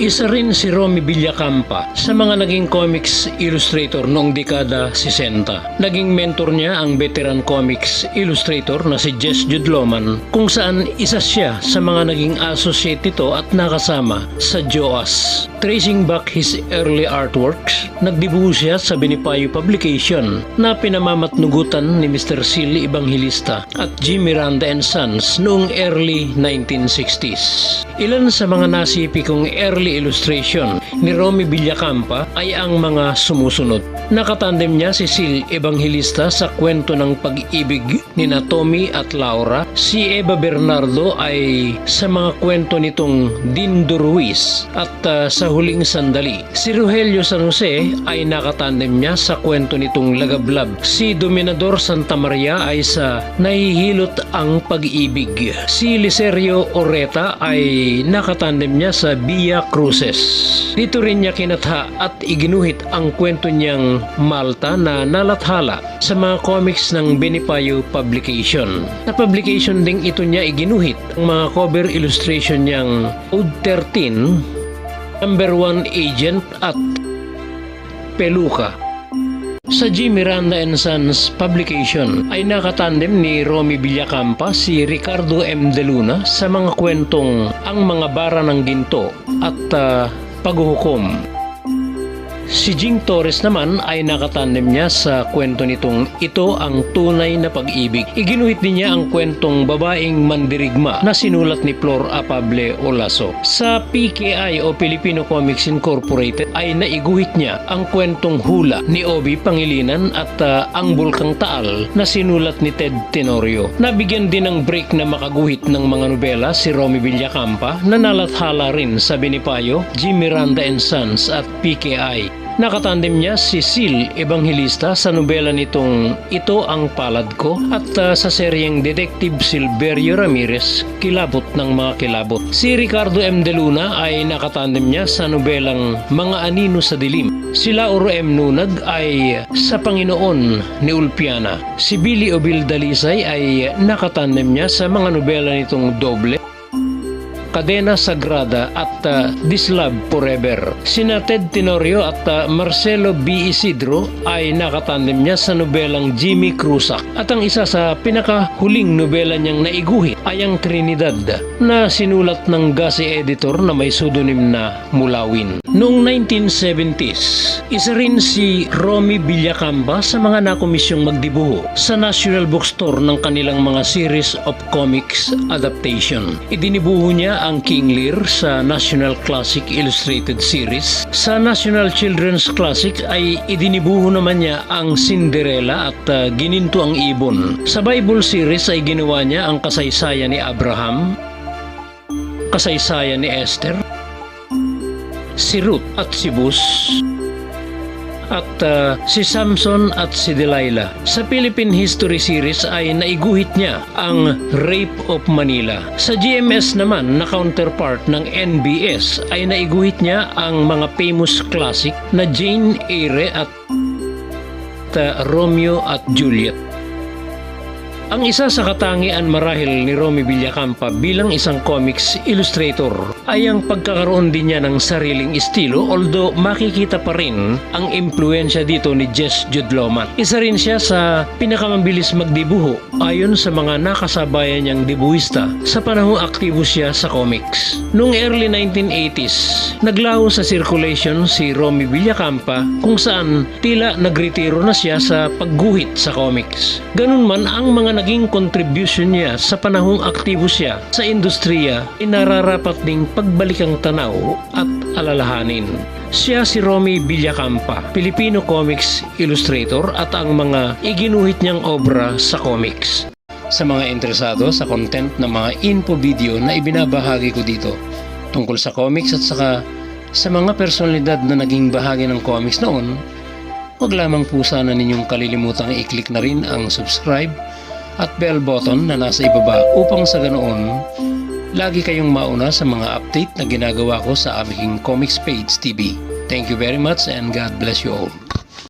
Isa rin si Romy Villacampa sa mga naging comics illustrator noong dekada 60. Naging mentor niya ang veteran comics illustrator na si Jess Judloman kung saan isa siya sa mga naging associate nito at nakasama sa JOAS. Tracing back his early artworks, nagdibuho siya sa Benipayo Publication na pinamamatnugutan ni Mr. Sil Evangelista at G. Miranda and Sons noong early 1960s. Ilan sa mga nasipi kong early illustration ni Romy Villacampa ay ang mga sumusunod. Nakatandem niya si Sil Evangelista sa kwento ng pag-ibig ni na Tommy at Laura. Si Eva Bernardo ay sa mga kwento nitong Dindo Ruiz at ah, sa huling sandali. Si Rogelio San Jose ay nakatandem niya sa kwento nitong Lagablab. Si Dominador Santa Maria ay sa Nahihilot ang Pag-ibig. Si Liserio Oreta ay nakatandem niya sa Via Cruces. Dito rin niya kinatha at iginuhit ang kwento niyang Malta na nalathala sa mga comics ng Benipayo Publication. Sa publication ding ito niya iginuhit ang mga cover illustration niyang Code 13, Number 1 Agent at Peluka. Sa G. Miranda and Sons publication ay nakatandem ni Romy Villacampa si Ricardo M. De Luna sa mga kwentong Ang Mga Bara ng Ginto at ah, Paghuhukom. Si Jing Torres naman ay nakatandem niya sa kwento nitong Ito ang Tunay na Pag-ibig. Iginuhit din niya ang kwentong Babaeng Mandirigma na sinulat ni Flor Apable Olaso. Sa PKI o Filipino Comics Incorporated ay naiguhit niya ang kwentong Hula ni Obi Pangilinan at ah, Ang Bulkang Taal na sinulat ni Ted Tenorio. Nabigyan din ng break na makaguhit ng mga nobela si Romy Villacampa na nalathala rin sa Benipayo, G. Miranda and Sons at PKI. Nakatandem niya si Sil Evangelista sa nobela nitong Ito ang Palad Ko at uh, sa seryeng Detective Silverio Ramirez, Kilabot ng mga kilabot. Si Ricardo M. De Luna ay nakatandem niya sa nobelang Mga Anino sa Dilim. Si Lauro M. Nunag ay sa Panginoon ni Ulpiana. Si Billy Obil Dalisay ay nakatandem niya sa mga nobela nitong Doble, Cadena Sagrada at uh, This Love Forever. Sina Ted Tenorio at uh, Marcelo B. Isidro ay nakatandem niya sa nobelang Jimmy Cruzac. At ang isa sa pinakahuling nobela niyang naiguhit ay ang Trinidad na sinulat ng Gasi editor na may pseudonym na Mulawin. Noong 1970s, isa rin si Romy Villacamba sa mga nakomisyong magdibuho sa National Bookstore ng kanilang mga series of comics adaptation. Idinibuho niya ang King Lear sa National Classic Illustrated Series. Sa National Children's Classic ay idinibuho naman niya ang Cinderella at uh, Gininto ang Ibon. Sa Bible series ay ginawa niya ang kasaysayan ni Abraham, kasaysayan ni Esther, si Ruth at si Bus, at uh, si Samson at si Delilah. Sa Philippine History Series ay naiguhit niya ang Rape of Manila. Sa GMS naman na counterpart ng NBS ay naiguhit niya ang mga famous classic na Jane Eyre at uh, Romeo at Juliet. Ang isa sa katangian marahil ni Romy Villacampa bilang isang comics illustrator ay ang pagkakaroon din niya ng sariling estilo although makikita pa rin ang impluensya dito ni Jess Judloman. Isa rin siya sa pinakamabilis magdibuho ayon sa mga nakasabayan niyang dibuhista sa panahong aktibo siya sa comics. Noong early 1980s, naglaho sa circulation si Romy Villacampa kung saan tila nagretiro na siya sa pagguhit sa comics. Ganun man ang mga naging contribution niya sa panahong aktibo siya sa industriya ay nararapat ding pagbalikang tanaw at alalahanin. Siya si Romy Villacampa, Filipino comics illustrator at ang mga iginuhit niyang obra sa comics. Sa mga interesado sa content ng mga info video na ibinabahagi ko dito tungkol sa comics at saka sa mga personalidad na naging bahagi ng comics noon, huwag lamang po sana ninyong kalilimutang i-click na rin ang subscribe at bell button na nasa ibaba upang sa ganoon lagi kayong mauna sa mga update na ginagawa ko sa aming Comics Page TV. Thank you very much and God bless you all.